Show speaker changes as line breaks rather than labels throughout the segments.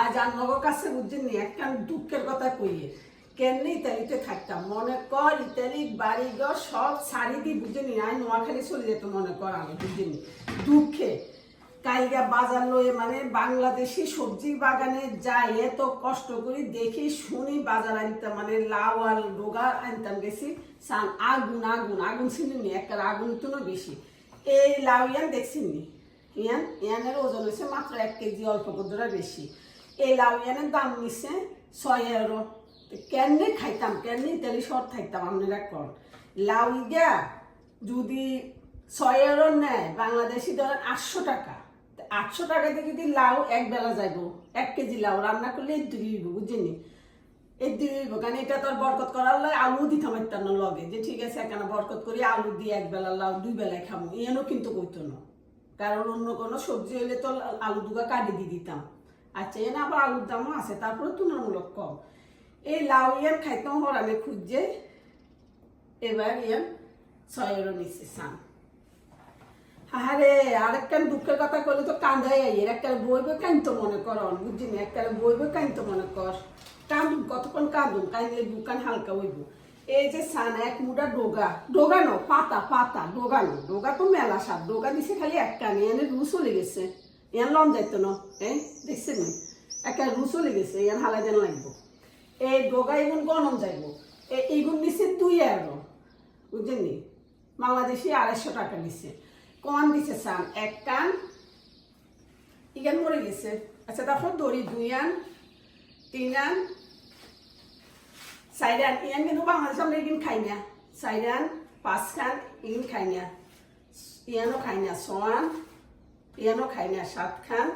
আজ আমার কাছে বুঝছেন নি, একটা দুঃখের কথা কইয়ে কেন ইতালিতে থাকতাম, মনে কর ইতালি বাড়িঘর সব শাড়ি দিয়ে বুঝছেন নি আমি নোয়াখালী চলে যেত মনে কর আমি, বুঝছেন নি। দুঃখে। কালগা বাজার লয়ে মানে বাংলাদেশি সবজি বাগানে যাই, এত কষ্ট করি দেখি শুনি বাজার আনতাম মানে লাউ আর ডোগা আনতাম গেছি। সান আগুন আগুন আগুন চিনি একটা আগুন তো বেশি। এই লাউ ইয়ান দেখছি নি? ইয়ান, ইয়ানের ওজন হয়েছে মাত্র এক কেজি, অল্প কদরা বেশি। এই লাউ ইয়ানের দাম নিছে ছয় এগারো কেনে খাইতাম, কেনে ইতালি শর্ট থাকতাম আপনারা কর লাউ ইগা যদি ছয় এগারো নেয়, বাংলাদেশি ধরেন আটশো টাকা। আটশো টাকাতে যদি লাউ এক বেলা যাইব, এক কেজি লাউ রান্না করলে এই হইব বুঝিনি এই হইব, কারণ এটা তো বরকত করার লাগে আলু দিতাম একটা না লগে। যে ঠিক আছে এখানে বরকত করি আলু দিয়ে এক বেলা লাউ দুই বেলায় খাব এনও কিন্তু কইতো না। কারণ অন্য কোনো সবজি হইলে তো আলু দুগা কাটি দিয়ে দিতাম। আচ্ছা এনে আবার আলুর দামও আছে তারপরে তুলনামূলক কম। এই লাউ ইয়ান খাইতাম হরানে খুঁজছে, এবার ইয়ান ছয় এরো নিচ্ছে সান আরে আরেকখান দুঃখের কথা করলে তো কান্দাই আই, এর একটা বইবে কাইতো মনে কর, বুঝছি না একটা বইবে কাইতো মনে কর। কান্দুন, কতক্ষণ কান্দুন, কাইলে বুকান হালকা হইব। এই যে সান এক মুডা ডোগা ডোগানো পাতা পাতা ডোগানো ডোগা তো মেলা সাপ ডোগা দিছে খালি একটা নিয়ে এনে রু চলে গেছে ইয়ান লন যাইতো না? এই দেখছেন একটা রু চলে গেছে ইয়ান হালাই দেন লাগবো। এই ডোগা এগুন গনম যাইব। এইগুন নিছে দুই এগারো বুঝছেন নি? বাংলাদেশি আড়াইশো টাকা নিছে। কমান দিছে সান এক কান। ইগান মরে গেছে। আচ্ছা তারপর দড়ি দুই আন, তিন আন, চার আন। ইয়ান কিন্তু বাংলাদেশ আমরা এগিন খাই না। চার আন, পাঁচ খান ইগিন খাই না। ইয়ানো খাই না। ছয়ান ইয়ানো খাই না, সাত খান,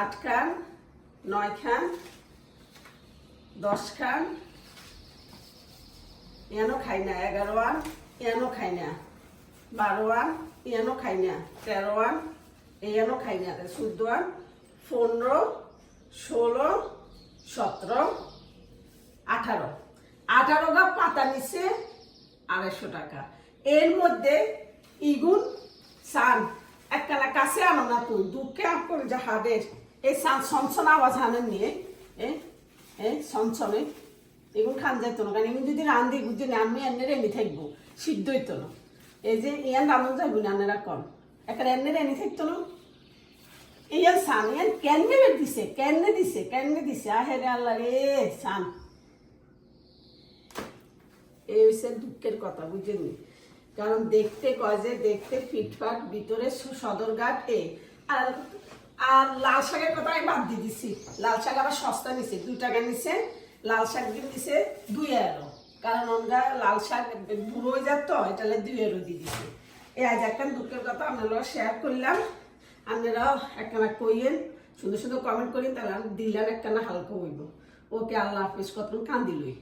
আট খান, নয় খান, দশ খান। ইয়ানো খাই না, এগারো আন ইয়ানো খাই না, বারো আন ইয়ানো খাই না, তেরো আন ইয়ানো খাই না, চোদ্দ আন পনেরো, ষোলো, সতেরো, আঠারো। আঠারো গা পাতা নিচ্ছে আড়াইশো টাকা। এর মধ্যে ইগুন সান একখানা কাছে আনো না তুই, দুঃখে করে যা হাদের। এই সান সনসন আওয়াজ হানেন নিয়ে, এ এ সনসনে এগুন খান যাইতো না, কারণ এগুন যদি রান্ধি না, আমি এনে রেনি থাকব, সিদ্ধ হইতো না। এই যে ইয়ান রান্ধন যাইব না, আনেরা কম একটা এনে রেনি থাকতো না। ইয়ান সান, ইয়ান কেনে দিছে কেনে দিছে কেনে দিছে আহে রে আল্লাহ রে, সান। এই হচ্ছে দুঃখের কথা বুঝেনি কারণ দেখতে কয় যে দেখতে ফিটফাট ভিতরে স- সদরঘাট এ। আর আর লাল শাকের কথা আমি বাদ দিয়ে দিছি। লাল শাক আবার সস্তা নিছে, দুই টাকা নিছে। লাল শাক দিছে দুই এরো কারণ আমরা লাল শাক বুড়ো হয়ে যাত এটা দুই এরো দিয়ে দিছে। এই আজ একটা দুঃখের কথা আপনারা শেয়ার করলাম। আপনারা একখানা কইয়েন, সুন্দর সুন্দর কমেন্ট করেন তাহলে দিলাম একখানা হালকা হইব। ওকে আল্লাহ হাফিজ কত কান্দিলই।